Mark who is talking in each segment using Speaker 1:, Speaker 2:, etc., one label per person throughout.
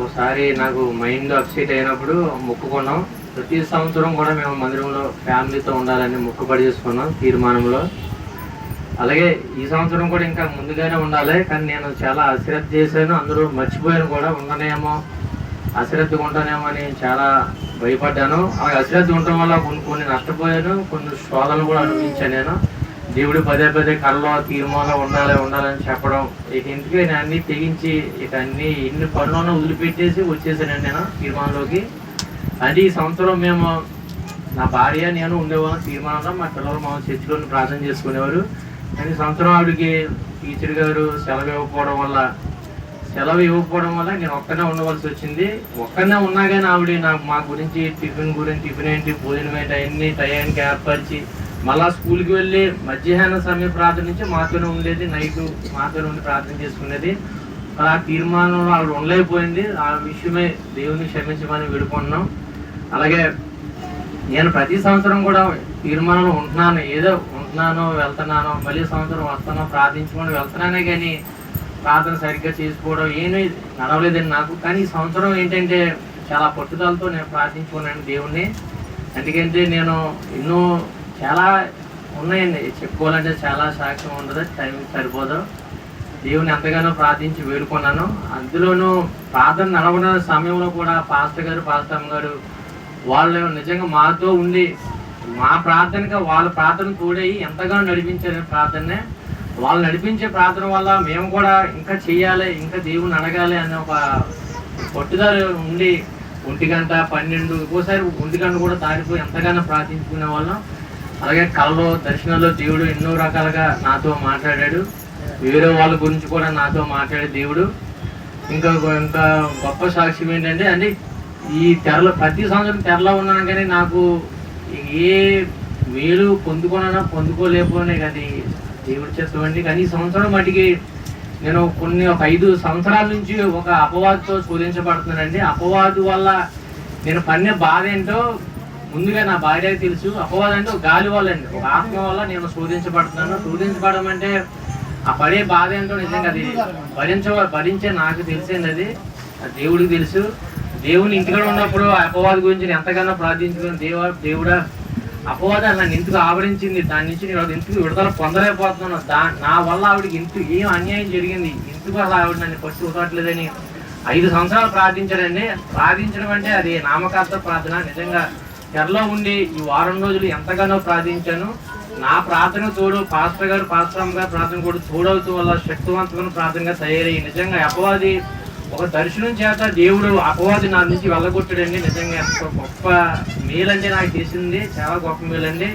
Speaker 1: ఒకసారి నాకు mind upset అయినప్పుడు మొక్కుకున్నాం. ప్రతి సంవత్సరం కూడా మేము మందిరంలో ఫ్యామిలీతో ఉండాలని మొక్కుబడి చేసుకున్నాం తీర్మానంలో. అలాగే ఈ సంవత్సరం కూడా ఇంకా ముందుగానే ఉండాలి కానీ నేను చాలా అశ్రద్ధ చేశాను. అందరూ మర్చిపోయాను కూడా ఉండనేమో అశ్రద్ధగా ఉంటానేమో అని చాలా భయపడ్డాను. ఆ అశ్రద్ధ ఉండటం వల్ల కొన్ని కొన్ని నష్టపోయాను కొన్ని శోధనలు కూడా అనుభవించాను నేను. దేవుడు పదే పదే కళ్ళలో తీర్మానం ఉండాలి ఉండాలని చెప్పడం ఇక ఇంటికి నేను అన్ని తెగించి ఇక అన్ని ఎన్ని పనులను వదిలిపెట్టేసి వచ్చేసానండి నేను తీర్మానంలోకి. అది ఈ సంవత్సరం మేము నా భార్య నేను ఉండేవాళ్ళం తీర్మానంలో మా పిల్లలు మా చర్చిలో ప్రార్థన చేసుకునేవారు. కానీ సంవత్సరం ఆవిడకి టీచర్ గారు సెలవు ఇవ్వకపోవడం వల్ల సెలవు ఇవ్వకపోవడం వల్ల నేను ఒక్కనే ఉండవలసి వచ్చింది. ఒక్కనే ఉన్నా కానీ ఆవిడ నాకు మా గురించి టిఫిన్ గురించి టిఫిన్ ఏంటి భోజనం ఏంటి అవన్నీ టయానికి ఏర్పరిచి మళ్ళా స్కూల్కి వెళ్ళి మధ్యాహ్న సమయం ప్రార్థన నుంచి మాతోనే ఉండేది నైట్ మాతోనే ఉండి ప్రార్థన చేసుకునేది. అలా తీర్మానం వాళ్ళు ఉండలేకపోయింది. ఆ విషయమే దేవుని క్షమించమని వేడుకుంటున్నాం. అలాగే నేను ప్రతి సంవత్సరం కూడా తీర్మానంలో ఉంటున్నాను. ఏదో ఉంటున్నాను వెళ్తున్నాను మళ్ళీ సంవత్సరం వస్తాను ప్రార్థించుకొని వెళ్తున్నానే కానీ ప్రార్థన సరిగ్గా చేసుకోవడం ఏమీ నడవలేదండి నాకు. కానీ ఈ సంవత్సరం ఏంటంటే చాలా పట్టుదలతో నేను ప్రార్థించుకున్నాను దేవుణ్ణి. ఎందుకంటే నేను ఎన్నో చాలా ఉన్నాయండి. చెప్పుకోవాలంటే చాలా సాక్ష్యం ఉండదు టైం సరిపోదు. దేవుని ఎంతగానో ప్రార్థించి వేడుకున్నాను. అందులోనూ ప్రార్థన నడవన సమయంలో కూడా పాస్టర్ గారు పాస్టమ్ గారు వాళ్ళు నిజంగా మాతో ఉండి మా ప్రార్థనగా వాళ్ళ ప్రార్థన తోడయి ఎంతగానో నడిపించారు ప్రార్థనే వాళ్ళు నడిపించే ప్రార్థన వల్ల మేము కూడా ఇంకా చేయాలి ఇంకా దేవుని అడగాలి అనే ఒక పట్టుదల ఉండి ఒంటి గంట పన్నెండు ఒక్కోసారి ఒంటి గంట కూడా దాటిపోయి ఎంతగానో ప్రార్థించుకునే వాళ్ళం. అలాగే కళలో దర్శనంలో దేవుడు ఎన్నో రకాలుగా నాతో మాట్లాడాడు. వేరే వాళ్ళ గురించి కూడా నాతో మాట్లాడే దేవుడు. ఇంకా ఇంకా గొప్ప సాక్ష్యం ఏంటంటే అంటే ఈ తెరలో ప్రతి సంవత్సరం తెరలో ఉన్నాను కానీ నాకు ఏ మేలు పొందుకున్నానో పొందుకోలేకపోయినా కానీ దేవుడి చేస్తామండి కానీ ఈ సంవత్సరం మటుకి నేను కొన్ని ఒక ఐదు సంవత్సరాల నుంచి ఒక అపవాదుతో శోధించబడుతున్నానండి అపవాదు వల్ల నేను పన్నే బాధ ఏంటో ముందుగా నా భార్యకి తెలుసు. అపవాదం అంటే ఒక గాలి వల్ల అండి ఒక ఆత్మ వల్ల నేను శోధించబడుతున్నాను. శోధించబడడం అంటే ఆ పడే బాధ ఏంటో నిజంగా అది భరించ భరించే నాకు తెలిసింది అది. దేవుడికి తెలుసు. దేవుని ఇంటికాడ ఉన్నప్పుడు ఆ అపవాది గురించి నేను ఎంతగానో ప్రార్థించుకుని దేవ దేవుడా అపవాదం నన్ను ఎందుకు ఆవరించింది? దాని నుంచి నేను ఎందుకు విడుదల పొందలేకపోతున్నాను? దా నా వల్ల ఆవిడకి ఇంత ఏం అన్యాయం జరిగింది? ఎందుకు అలా ఆవిడ నన్ను పట్టు చూడట్లేదని ఐదు సంవత్సరాలు ప్రార్థించాడండి. ప్రార్థించడం అంటే అది నామకార్థ ప్రార్థన. నిజంగా తెరలో ఉండి ఈ వారం రోజులు ఎంతగానో ప్రార్థించాను. నా ప్రార్థన తోడు పాస్టర్ గారు పాస్టర్ గారు ప్రార్థన కూడా తోడవుతూ వల్ల శక్తివంతమైన ప్రార్థనగా తయారయ్యి నిజంగా అపవాది ఒక దర్శనం చేత దేవుడు అపవాది నా నుంచి వెళ్ళగొట్టాడండి. నిజంగా ఎంత గొప్ప మేలండి నాకు తెలిసింది. చాలా గొప్ప మేలండి.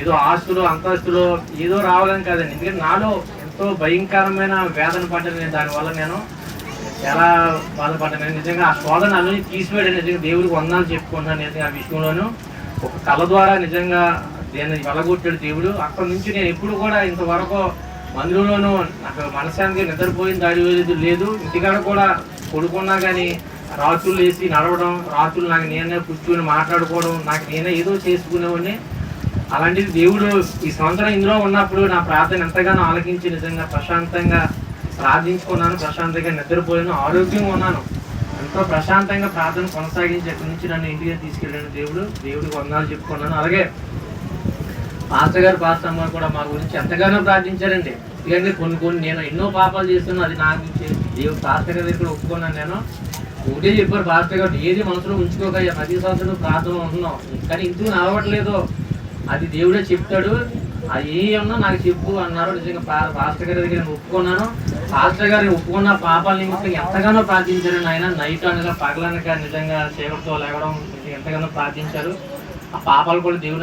Speaker 1: ఏదో ఆస్తులు అంతస్తులు ఏదో రావాలని కాదండి. ఎందుకంటే నాలో ఎంతో భయంకరమైన వేదన పడ్డాను దానివల్ల నేను ఎలా బాధపడ్డాను నిజంగా ఆ శోధన అన్ని తీసివేయడం నిజంగా దేవుడికి వందాలు చెప్పుకుంటున్నాను నిజంగా ఆ విషయంలోను. ఒక కళ ద్వారా నిజంగా నేను వెలగొట్టాడు దేవుడు. అక్కడి నుంచి నేను ఎప్పుడు కూడా ఇంతవరకు మందిరంలోనూ నాకు మనశాంతి నిద్రపోయిన దాడి లేదు లేదు. ఇంటికాడ కూడా కొడుకున్నా కానీ రాత్రులు వేసి నడవడం రాత్రులు నాకు నేనే కూర్చుని మాట్లాడుకోవడం నాకు నేనే ఏదో చేసుకునేవాడిని. అలాంటిది దేవుడు ఈ సంవత్సరం ఇందులో ఉన్నప్పుడు నా ప్రార్థన ఎంతగానో ఆలకించి నిజంగా ప్రశాంతంగా ప్రార్థించుకున్నాను ప్రశాంతంగా నిద్రపోయాను ఆరోగ్యంగా ఉన్నాను. ఎంతో ప్రశాంతంగా ప్రార్థన కొనసాగించి అక్కడి నుంచి నన్ను ఇంటికి తీసుకెళ్ళాను దేవుడు దేవుడికి వందాలు చెప్పుకున్నాను. అలాగే పాస్టర్ గారు పాస్టర్ అమ్మ కూడా మా గురించి ఎంతగానో ప్రార్థించారండి. ఎందుకంటే కొన్ని కొన్ని నేను ఎన్నో పాపాలు చేస్తున్నాను అది నా గురించి దేవుడు పాస్టర్ గారి దగ్గర ఒప్పుకున్నాను నేను. ఒకటే చెప్పారు పాస్టర్ గారు ఏది మనసులో ఉంచుకోక ప్రతి సంవత్సరం ప్రార్థన ఉంటున్నాం. కానీ ఇందుకు నడవట్లేదు. అది దేవుడే చెప్తాడు. అది ఏమన్నా నాకు చెప్పు అన్నారు నిజంగా పాస్టర్ గారి దగ్గర నేను ఒప్పుకున్నాను. పాస్టర్ గారిని ఒప్పుకున్న పాపాల నిమిత్తం ఎంతగానో ప్రార్థించారు ఆయన నైట్ అనగా పగలనక నిజంగా సేవతో లేవడం ఎంతగానో ప్రార్థించారు. ఆ పాపాలు కూడా దేవుడు